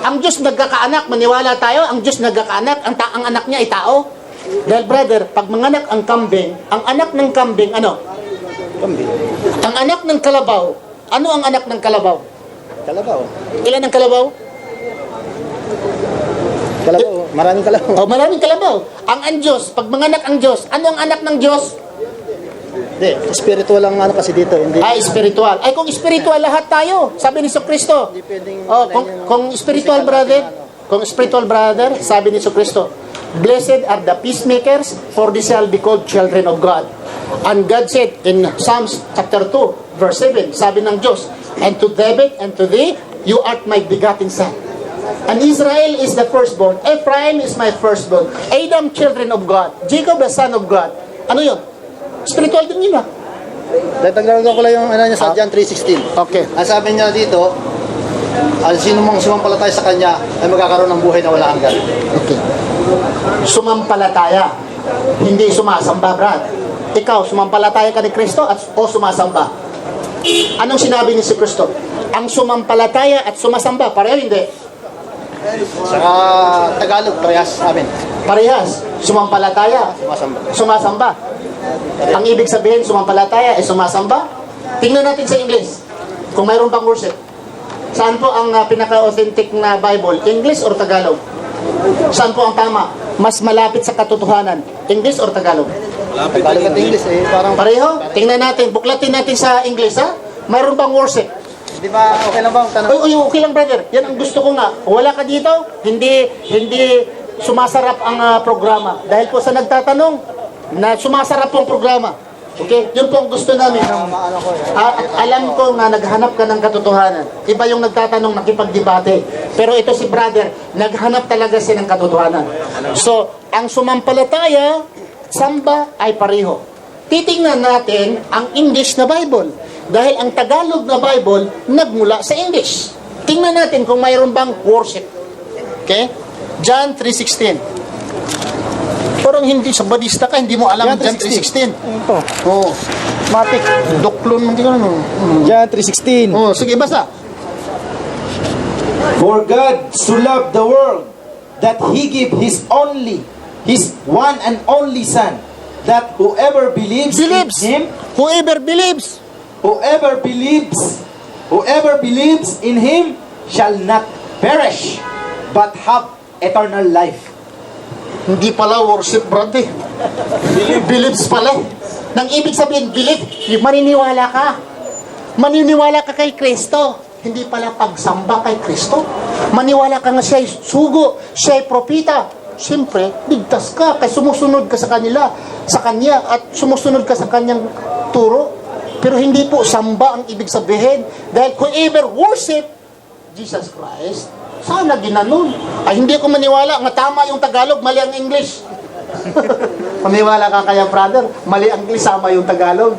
ang Diyos nagkakaanak, maniwala tayo, ang Diyos nagkakaanak, ang, ta- ang anak niya ay tao. Dahil brother, pag manganak ang kambing, ang anak ng kambing, ano? Ang anak ng kalabaw, ano ang anak ng kalabaw? Kalabaw. Ilan ang kalabaw? Kalabaw. Maraming kalabaw. Oh, maraming kalabaw. Ang ang Diyos, pag manganak ang Diyos, ano ang anak ng Diyos? Hindi, spiritual lang ano kasi dito. Hindi. Ay, spiritual. Ay, kung spiritual lahat tayo, sabi ni So Kristo. Hindi pwedeng... Oh, kung, kung spiritual brother, kung spiritual brother, sabi ni So Kristo, Blessed are the peacemakers, for they shall be called children of God. And God said in Psalms chapter 2, verse 7, sabi ng Diyos, And to David and to thee, you art my begotten son. And Israel is the firstborn. Ephraim is my firstborn. Adam, children of God. Jacob, the son of God. Ano yun? Spiritual din yun ah. Datagdagan ko lang yung ano niya sa John 3.16. Okay. Ang sabi niya dito, al sino mang sumampalatay sa kanya ay magkakaroon ng buhay na wala hanggan. Okay. Sumampalataya. Hindi sumasamba, Brad. Ikaw, sumampalataya ka ni Kristo at o sumasamba? Anong sinabi ni si Kristo? Ang sumampalataya at sumasamba, pareho hindi. Saka Tagalog, parehas amin. Parehas. Sumampalataya, Sumasamba. sumasamba. Ang ibig sabihin, sumampalataya ay sumasamba. Tingnan natin sa English. Kung mayroon pang worship. Saan po ang uh, pinaka-authentic na Bible? English or Tagalog? Saan po ang tama? Mas malapit sa katotohanan. English or Tagalog? Tagalog at English eh, parang... Pareho? Tingnan natin. Buklatin natin sa English, ha? Mayroon bang worship? Di ba, okay lang ba ang tanong? Uy, uy, okay lang, brother. Yan ang gusto ko nga. Wala ka dito, hindi, hindi sumasarap ang ah, programa. Dahil po sa nagtatanong, na sumasarap po ang programa. Okay? Yun po ang gusto namin. Ah, alam ko nga naghanap ka ng katotohanan. Iba yung nagtatanong, nakipagdebate. Pero ito si brother, naghanap talaga siya ng katotohanan. So, ang sumampalataya, samba ay pareho. Titingnan natin ang English na Bible. Dahil ang Tagalog na Bible, nagmula sa English. Tingnan natin kung mayroon bang worship. Okay? John 3.16. Parang hindi sa badista ka, hindi mo alam John John 3.16. Ito. Oo. Matik. Doklon mo tingnan mo. John 3.16. Oh, sige basta. For God so loved the world that He gave His only, His one and only Son, that whoever believes, Believes. in Him, Whoever believes. whoever believes, whoever believes in Him shall not perish, but have eternal life. Hindi pala worship, brad eh. Believes pala. Nang ibig sabihin, believe, maniniwala ka. Maniniwala ka kay Kristo. Hindi pala pagsamba kay Kristo. Maniwala ka nga siya'y sugo, siya'y propita. Siyempre, ligtas ka, kaya sumusunod ka sa kanila, sa kanya, at sumusunod ka sa kanyang turo. Pero hindi po samba ang ibig sabihin. Dahil whoever worship Jesus Christ, sana ginanon. Ay, hindi ako maniwala nga tama yung Tagalog, mali ang English. Maniwala ka kaya, brother? Mali ang English, sama yung Tagalog.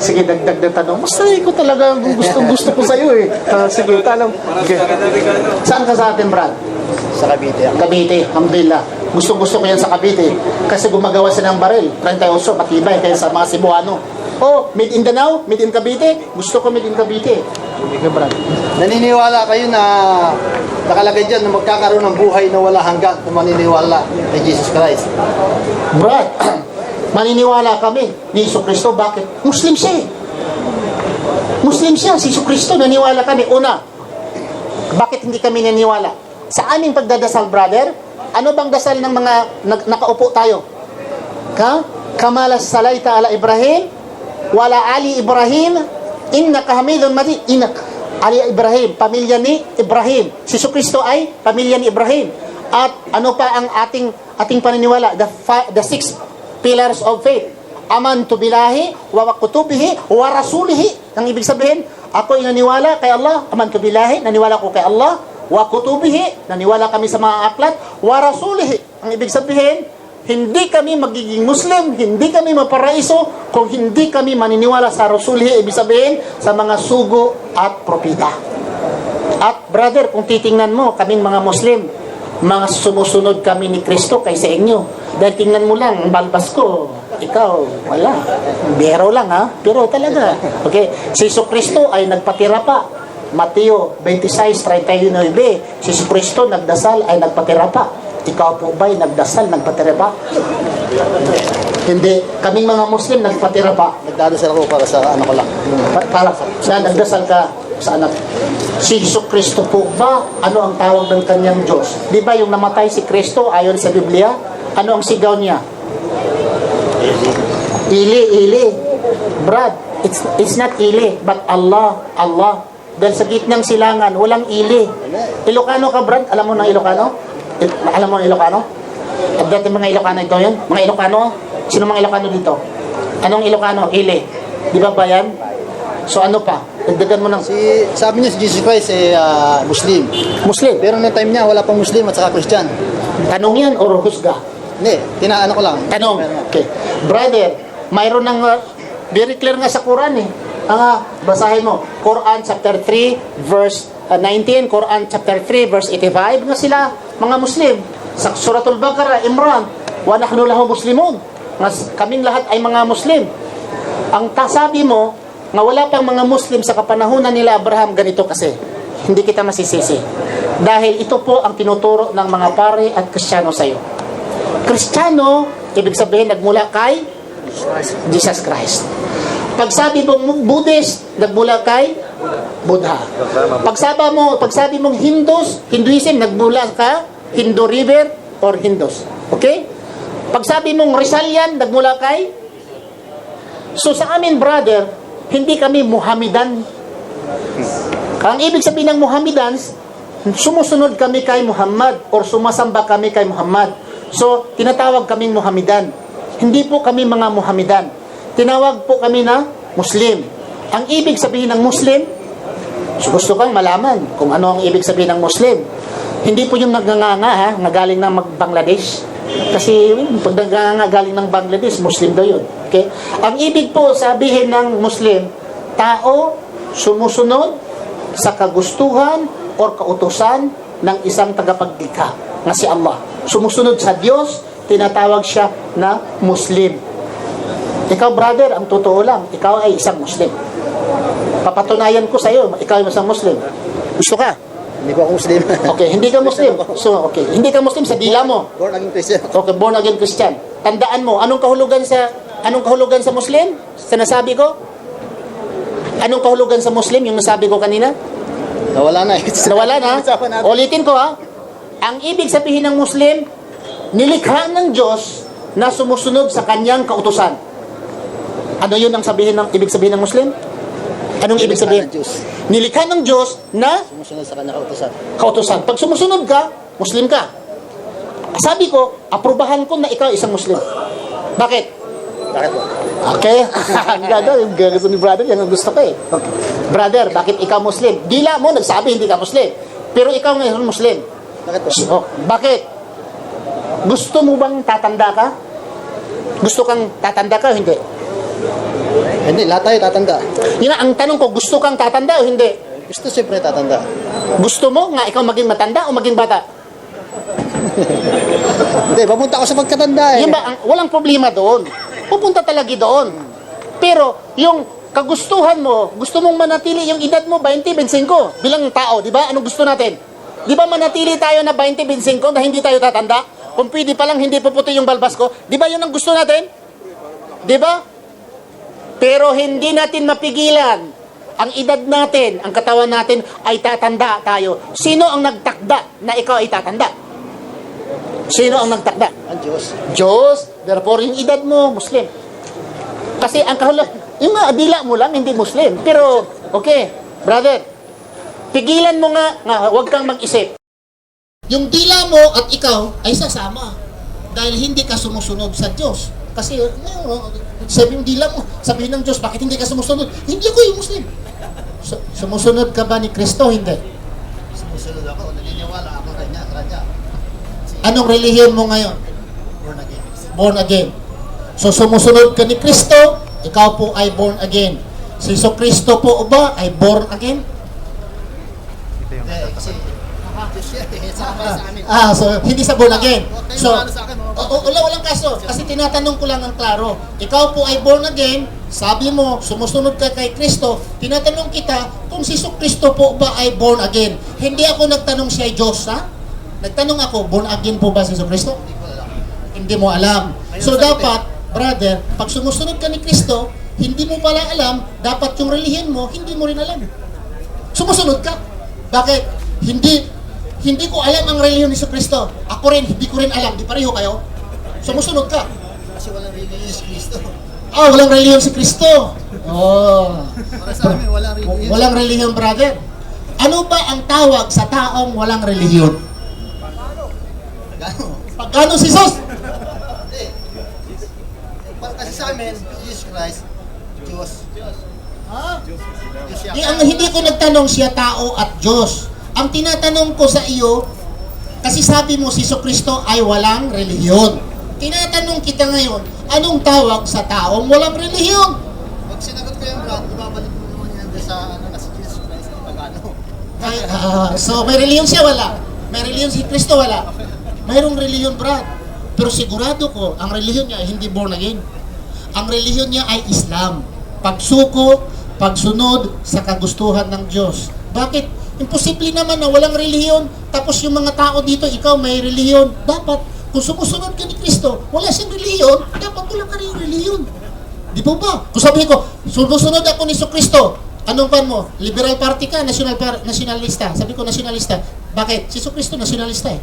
Sige, dagdag na tanong. Basta ko talaga gusto gusto ko sa iyo eh. Ah, sige, tanong. Okay. Saan ka sa atin, Brad? Sa Cavite. Cavite, alhamdulillah. Gusto gusto ko yan sa Cavite. Kasi gumagawa sila ng baril. 38, matibay kaya sa mga Cebuano. Oh, made in Danao, made in Cavite. Gusto ko made in Cavite. Sige, Brad. Naniniwala kayo na nakalagay dyan na magkakaroon ng buhay na wala hanggan kung maniniwala kay Jesus Christ. Brad, maniniwala kami ni Iso Kristo. Bakit? Muslim siya eh. Muslim siya, si Iso Kristo. Naniwala kami. Una, bakit hindi kami naniwala? Sa aming pagdadasal, brother, ano bang dasal ng mga nag- nakaupo tayo? Ka? Kamala salayta ala Ibrahim, wala Ali Ibrahim, innaka hamidun majid, innak Ali Ibrahim, pamilya ni Ibrahim. Si Kristo ay pamilya ni Ibrahim. At ano pa ang ating ating paniniwala? The, fi- the six pillars of faith. Amantu billahi wa kutubihi wa rasulihi. Ang ibig sabihin, ako ay naniwala kay Allah. Amantu billahi, naniwala ko kay Allah. Wa kutubihi, naniwala kami sa mga aklat. Wa rasulihi. Ang ibig sabihin, hindi kami magiging Muslim, hindi kami maparaiso kung hindi kami maniniwala sa Rasulihi, ibig sabihin sa mga sugo at propita. At brother, kung titingnan mo, kaming mga Muslim, mga sumusunod kami ni Kristo kaysa inyo. Dahil tingnan mo lang, ang balbas ko, ikaw, wala. Biro lang ha, pero talaga. Okay, si Iso Kristo ay nagpatira pa. Mateo 26:39, si Kristo nagdasal ay nagpatira pa. Ikaw po ba'y nagdasal, nagpatira pa? Hindi. Kaming mga Muslim nagpatira pa. Nagdadasal ako para sa ano ko lang. Pa- para sa nagdasal ka sa anak. Si Jesu Kristo po ba, ano ang tawag ng kanyang Diyos? Di ba yung namatay si Kristo ayon sa Biblia? Ano ang sigaw niya? Ili, ili. Brad, it's, it's not ili, but Allah, Allah. Dahil sa gitnang silangan, walang ili. Ilocano ka, Brad? Alam mo ng Ilocano? Alam mo ng Ilocano? At dati mga Ilocano ito yun? Mga Ilocano? Sino mga Ilocano dito? Anong Ilocano? Ili. Di ba ba yan? So ano pa? Dagdagan mo ng Si, sabi niya si Jesus Christ eh, ah, Muslim. Muslim. Pero noong time niya, wala pang Muslim at saka Christian. Tanong yan o husga? Hindi, tinaano ko lang. Tanong. Okay. Brother, mayroon ng uh, very clear nga sa Quran eh. Ang uh, basahin mo, Quran chapter 3 verse uh, 19, Quran chapter 3 verse 85 nga sila mga Muslim. Sa Suratul Baqarah, Imran, wa nahnu lahu muslimun. Kaming lahat ay mga Muslim. Ang tasabi mo, nga wala pang mga Muslim sa kapanahunan nila Abraham, ganito kasi. Hindi kita masisisi. Dahil ito po ang tinuturo ng mga pare at kristyano sa iyo. Kristiyano, ibig sabihin nagmula kay Jesus Christ. Pag sabi mong Buddhist, nagmula kay Buddha. Pag sabi mo, pag sabi mong Hindus, Hinduism, nagmula ka Hindu River or Hindus. Okay? Pag sabi mong Rizalian, nagmula kay So sa amin, brother, hindi kami Muhammadan. Ang ibig sabihin ng Muhammadans, sumusunod kami kay Muhammad or sumasamba kami kay Muhammad. So, tinatawag kaming Muhammadan. Hindi po kami mga Muhammadan. Tinawag po kami na Muslim. Ang ibig sabihin ng Muslim, gusto kang malaman kung ano ang ibig sabihin ng Muslim. Hindi po yung nagnganga ha, nga galing ng Bangladesh. Kasi pag nagnganga galing ng Bangladesh, Muslim daw yun. Okay? Ang ibig po sabihin ng Muslim, tao sumusunod sa kagustuhan or kautusan ng isang tagapaglikha na si Allah. Sumusunod sa Diyos, tinatawag siya na Muslim. Ikaw, brother, ang totoo lang, ikaw ay isang Muslim. Papatunayan ko sa iyo, ikaw ay isang Muslim. Gusto ka? Hindi ko ako Muslim. Okay, hindi ka Muslim. So, okay, hindi ka Muslim sa dila mo. Born again Christian. Okay, born again Christian. Tandaan mo, anong kahulugan sa anong kahulugan sa Muslim? Sa nasabi ko? Anong kahulugan sa Muslim yung nasabi ko kanina? Nawala na eh. Nawala na. Ulitin ko ha. Ang ibig sabihin ng Muslim, nilikha ng Diyos na sumusunod sa kanyang kautusan. Ano yun ang sabihin ng ibig sabihin ng Muslim? Anong ibig sabihin? ng Diyos. Nilikha ng Diyos na Sumusunod sa kanya kautosan. kautusan. Pag sumusunod ka, Muslim ka. Sabi ko, aprubahan ko na ikaw isang Muslim. Bakit? Bakit po? Okay. Ang ganda, yung gusto ni brother, yan ang gusto ko eh. Brother, bakit ikaw Muslim? Dila mo, nagsabi hindi ka Muslim. Pero ikaw ngayon Muslim. Bakit po? So, bakit? Gusto mo bang tatanda ka? Gusto kang tatanda ka o hindi? Hindi, lahat tayo tatanda. Yun ang tanong ko, gusto kang tatanda o hindi? Gusto siyempre tatanda. Gusto mo nga ikaw maging matanda o maging bata? Hindi, papunta ako sa pagkatanda eh. Yun ba, ang, walang problema doon. Pupunta talaga doon. Pero, yung kagustuhan mo, gusto mong manatili yung edad mo, 20, 25, bilang tao, di ba? Anong gusto natin? Di ba manatili tayo na 20, 25 na hindi tayo tatanda? Kung pwede pa lang hindi puputi yung balbas ko, di ba yun ang gusto natin? Di ba? Pero hindi natin mapigilan ang edad natin, ang katawan natin ay tatanda tayo. Sino ang nagtakda na ikaw ay tatanda? Sino ang nagtakda? Ang Diyos. Diyos, therefore yung edad mo, Muslim. Kasi ang kahulag, yung mga dila mo lang, hindi Muslim. Pero, okay, brother, pigilan mo nga, nga huwag kang mag-isip. Yung dila mo at ikaw ay sasama. Dahil hindi ka sumusunod sa Diyos. Kasi, ano, sabi yung dila mo, sabihin ng Diyos, bakit hindi ka sumusunod? Hindi ako yung Muslim. Su- sumusunod ka ba ni Kristo? Hindi. Sumusunod ako, naniniwala ako kanya, kanya. Anong relihiyon mo ngayon? Born again. born again. So sumusunod ka ni Kristo, ikaw po ay born again. Si So Kristo po ba ay born again? Hindi, kasi amin. Ah, so hindi sa born again. So, maano sa akin, mga o- o- wala walang kaso kasi tinatanong ko lang ang klaro. Ikaw po ay born again, Sabi mo, sumusunod ka kay Kristo, tinatanong kita kung si Kristo po ba ay born again. Hindi ako nagtanong siya ay Diyos, ha? Nagtanong ako, born again po ba si Kristo? Hindi mo alam. So dapat, brother, pag sumusunod ka ni Kristo, hindi mo pala alam, dapat yung relihiyon mo, hindi mo rin alam. Sumusunod ka. Bakit? Hindi hindi ko alam ang relihiyon ni Kristo. Ako rin, hindi ko rin alam. Di pareho kayo? Sumusunod ka. Kasi walang religion si Kristo. Ah, walang relihiyon si Kristo. Oh. Para sa amin, walang religion. Walang relihiyon, brother. Ano ba ang tawag sa taong walang relihiyon? Gano? Pagkano si Jesus? Hindi. Para kasi sa amin, Jesus Christ, Diyos. Ha? Diyos siya. Di, ang hindi ko nagtanong siya tao at Diyos. Ang tinatanong ko sa iyo, kasi sabi mo si Kristo ay walang relihiyon. Tinatanong kita ngayon, anong tawag sa taong walang relihiyon? Pag sinagot ko yung brad, ibabalik mo naman yan sa ano na si Jesus Christ, di ba gano? Ay, ah, so may relihiyon siya wala? May relihiyon si Kristo wala? Mayroong relihiyon, Brad. Pero sigurado ko, ang relihiyon niya ay hindi born again. Ang relihiyon niya ay Islam. Pagsuko, pagsunod sa kagustuhan ng Diyos. Bakit? Imposible naman na walang relihiyon, tapos yung mga tao dito, ikaw may relihiyon. Dapat, kung sumusunod ka ni Kristo, wala siyang relihiyon, dapat wala ka rin relihiyon. Di po ba? Kung sabihin ko, sumusunod ako ni Kristo, anong pan mo? Liberal party ka, national par- nationalista. Sabi ko, nationalista. Bakit? Si Kristo, nationalista eh.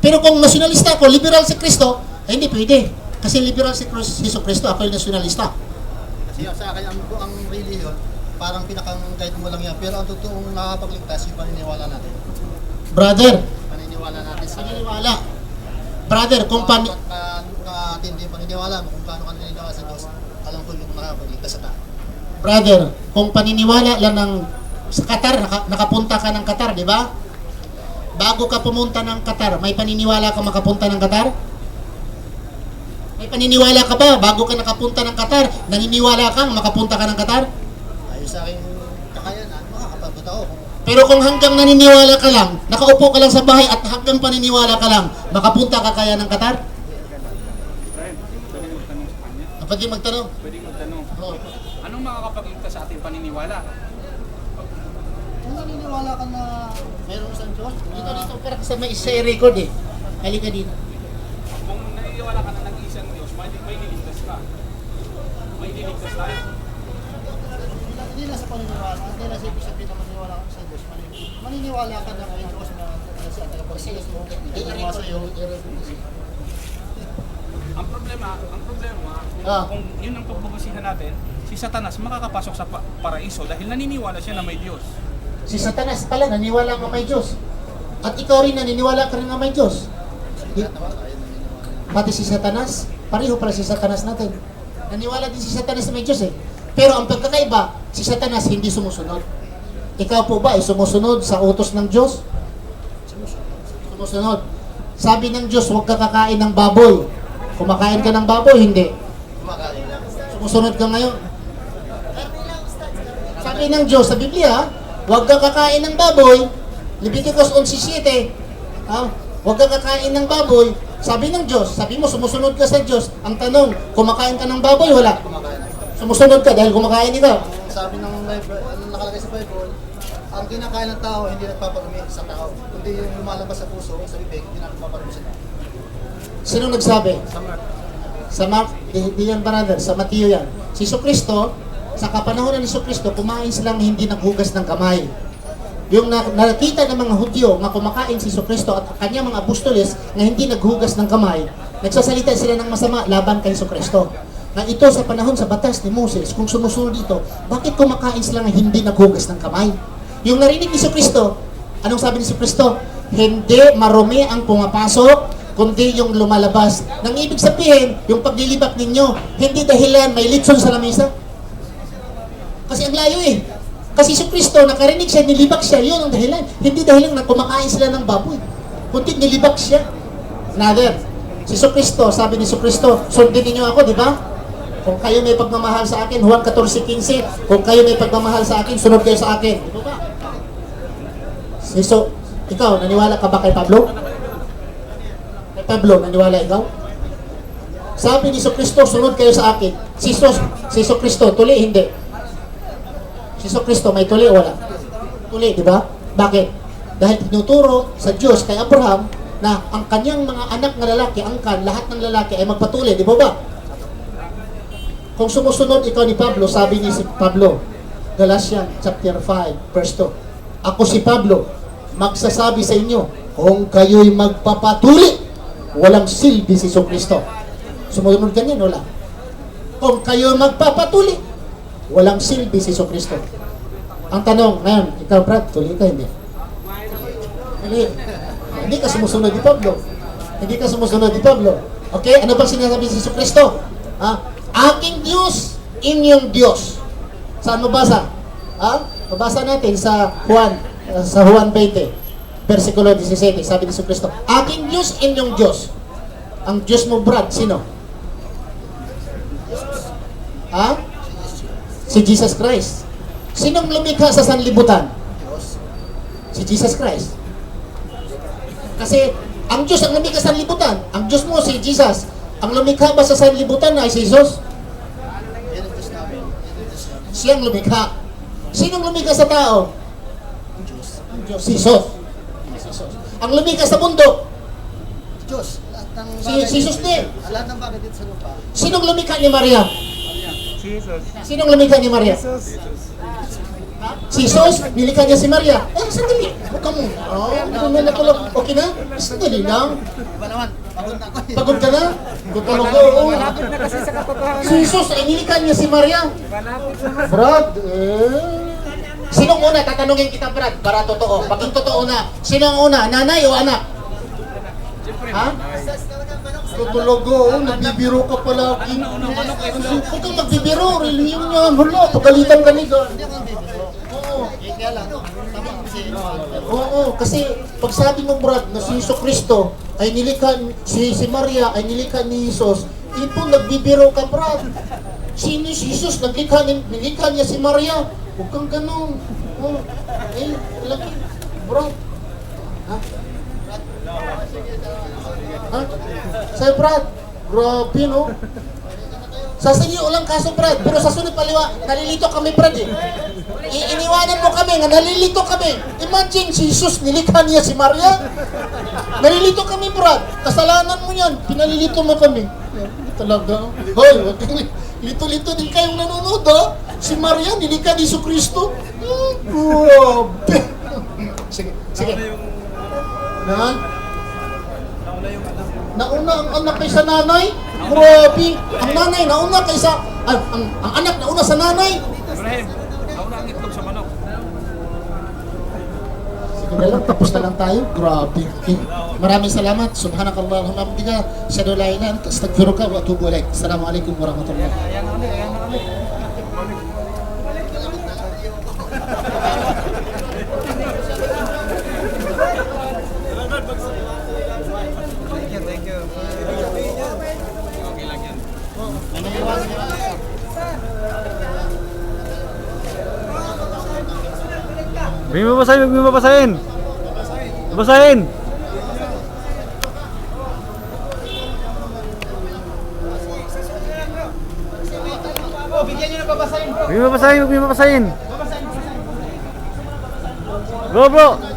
Pero kung nationalista ako, liberal si Kristo, eh, hindi pwede. Kasi liberal si Kris- si Kristo, ako yung nationalista. Kasi sa akin, ang, ang religion, parang pinakang guide mo lang yan. Pero ang totoong nakakapagligtas, yung paniniwala natin. Brother, Paniniwala natin sa paniniwala. Brother, kung pan... Kung nakatindi yung paniniwala mo, kung paano ka naniniwala sa Diyos, alam ko yung nakakapagligtas sa tao. Brother, kung paniniwala lang ng sa Qatar, naka, nakapunta ka ng Qatar, di ba? Bago ka pumunta ng Qatar, may paniniwala ka makapunta ng Qatar? May paniniwala ka ba bago ka nakapunta ng Qatar? Naniniwala kang makapunta ka ng Qatar? Sa aking kakayanan, makakapagod ako. Pero kung hanggang naniniwala ka lang, nakaupo ka lang sa bahay at hanggang paniniwala ka lang, makapunta ka kaya ng Qatar? Pwede magtanong sa? Ah, Pwede magtanong. Pwede magtanong. Oh. Anong makakapagligtas sa ating paniniwala? Kung naniniwala ka na Mayroon isang Diyos. Dito dito, parang sa may isa record eh. Halika dito. Kung naniniwala ka na nag-iisang Diyos, may, may niligtas ka. May niligtas tayo. Hindi na sa paniniwala, hindi na sa ibig sabihin na maniniwala ka sa Diyos. Manini- Maniniwala ka na may Diyos na na siya ang tagapagligtas mo. Hindi gumawa sa iyo. Ang problema, ang problema, Ah. kung yun ang pagbubasihan natin, si Satanas makakapasok sa pa- paraiso dahil naniniwala siya na may Diyos. Si Satanas pala, naniwala ka may Diyos. At ikaw rin naniniwala ka rin na may Diyos. Di- Pati si Satanas, pareho pala si Satanas natin. Naniwala din si Satanas na may Diyos eh. Pero ang pagkakaiba, si Satanas hindi sumusunod. Ikaw po ba ay sumusunod sa utos ng Diyos? Sumusunod. Sabi ng Diyos, huwag ka kakain ng baboy. Kumakain ka ng baboy, hindi. Sumusunod ka ngayon. Sabi ng Diyos sa Biblia, huwag ka kakain ng baboy. Leviticus 11.7. Ha? Huwag ka kakain ng baboy. Sabi ng Diyos, sabi mo sumusunod ka sa Diyos. Ang tanong, kumakain ka ng baboy, wala. Kumakain. Sumusunod ka dahil kumakain ikaw. Ang sabi ng Bible, ano nakalagay sa Bible, ang kinakain ng tao hindi nagpaparumi sa tao, kundi yung lumalabas sa puso, sa bibig, hindi nagpaparumi sa tao. Sino nagsabi? Sa Mark, Sa Mark, di, di yan brother, sa Mateo yan. Si Kristo, sa kapanahonan ni Kristo, kumain silang hindi naghugas ng kamay. Yung na, nakita ng mga Hudyo na kumakain si Kristo at kanyang mga apostoles na hindi naghugas ng kamay, nagsasalita sila ng masama laban kay Kristo. Na ito sa panahon sa batas ni Moses, kung sumusunod dito, bakit kumakain sila na hindi naghugas ng kamay? Yung narinig ni Kristo, anong sabi ni Kristo? Hindi marumi ang pumapasok, kundi yung lumalabas. Nang ibig sabihin, yung paglilibak ninyo, hindi dahilan may litson sa lamesa. Kasi ang layo eh. Kasi si Kristo, nakarinig siya, nilibak siya, yun ang dahilan. Hindi dahilan na kumakain sila ng baboy. Kundi nilibak siya. Another, si Kristo, sabi ni Kristo, sundin ninyo ako, di ba? Kung kayo may pagmamahal sa akin, Juan 14.15, kung kayo may pagmamahal sa akin, sunod kayo sa akin. Di ba? So, ikaw, naniwala ka ba kay Pablo? Kay Pablo, naniwala ikaw? Sabi ni Kristo, sunod kayo sa akin. Si Jesus, si Kristo, tuli, hindi. Si Kristo, may tuli wala? Tuli, di ba? Bakit? Dahil tinuturo sa Diyos kay Abraham na ang kanyang mga anak na lalaki, angkan, lahat ng lalaki ay magpatuli, di ba ba? Kung sumusunod ikaw ni Pablo, sabi ni si Pablo, Galatians chapter 5, verse 2. Ako si Pablo, magsasabi sa inyo, kung kayo'y magpapatuli, walang silbi si Kristo. Sumunod ganyan, wala. Kung kayo magpapatuli, walang silbi si Kristo. Ang tanong, ngayon, ikaw Brad, tuli ka hindi? Hindi. Hindi ka sumusunod ni Pablo. Hindi ka sumusunod ni Pablo. Okay? Ano bang sinasabi si Kristo? Ha? Aking Diyos, inyong Diyos. Saan mabasa? Ha? Mabasa natin sa Juan, uh, sa Juan 20, versikulo 17. Sabi ni Kristo, Aking Diyos, inyong Diyos. Ang Diyos mo, Brad, sino? Ha? Si Jesus Christ. Sinong lumikha sa sanlibutan? Si Jesus Christ. Kasi ang Diyos ang lumikha sa sanlibutan. Ang Diyos mo si Jesus. Ang lumikha ba sa sanlibutan ay si Jesus? Yan ang Diyos namin. Yan ang Diyos namin. Siyang lumikha. Sinong lumikha sa tao? Ang Diyos. Ang Diyos. Si Jesus. Si Jesus. Ang lumikha sa mundo, Diyos. Lahat ng Si- si Jesus din. Ah, Lahat ng bagay dito sa lupa. sinong lumikha ni Maria? Sinong lumikha ni Maria? Si Jesus, nilikha niya si Maria. Eh, sandali. Huwag ka muna. Oh, ano na tulog. Okay na? Sandali lang. Iba naman. Pagod na ako. eh. Pagod ka na? Tutulog ko. oo. Si Jesus, ay nilikha niya si Maria. Brad, eh. Sinong una? Tatanungin kita, Brad, para totoo. Paging totoo na. Sino ang una? Nanay o anak? Ha? Tutulog ko, oh, nagbibiro ka palagi. Huwag kang magbibiro, reliyon niya. Hala, pagalitan ka ni God. Hindi ako ang bibiro. Oo. Eh, kaya lang. Tama kasi. Oo, kasi pag sabi mo Brad na si Iso Kristo ay nilikha, si, si Maria ay nilikha ni Jesus, ipo nagbibiro ka Brad. Sino si Jesus? Naglikha, ni, nilikha niya si Maria. Huwag kang ganun. Oh, eh, laki. Brad. Ha? Ha? Sa'yo Brad, grabe no? Sa iyo lang kaso Brad, pero sa sunod paliwa, nalilito kami Brad eh. I- iniwanan mo kami, nga nalilito kami. Imagine, si Jesus, nilikha niya si Maria. Nalilito kami, Brad. Kasalanan mo yan. Pinalilito mo kami. Talaga. Hoy, lito-lito din kayong nanonood, ha? Si Maria, nilikha ni Iso Kristo. Hmm, grabe. sige, sige. Na? Nauna ang anak kaysa nanay? Grabe. Ang nanay nauna kaysa... ah, ang, ang anak nauna sa nanay? Ibrahim, nauna ang itlog sa manok. Sige na lang, tapos na lang tayo. Grabe. Okay. Maraming salamat. Subhanakallah. Alhamdulillah. Shadow la ilaha anta astaghfiruka wa atubu ilaik. Assalamualaikum warahmatullahi May mabasahin, may mabasahin. Basahin. May mabasahin, may mabasahin. Go bro.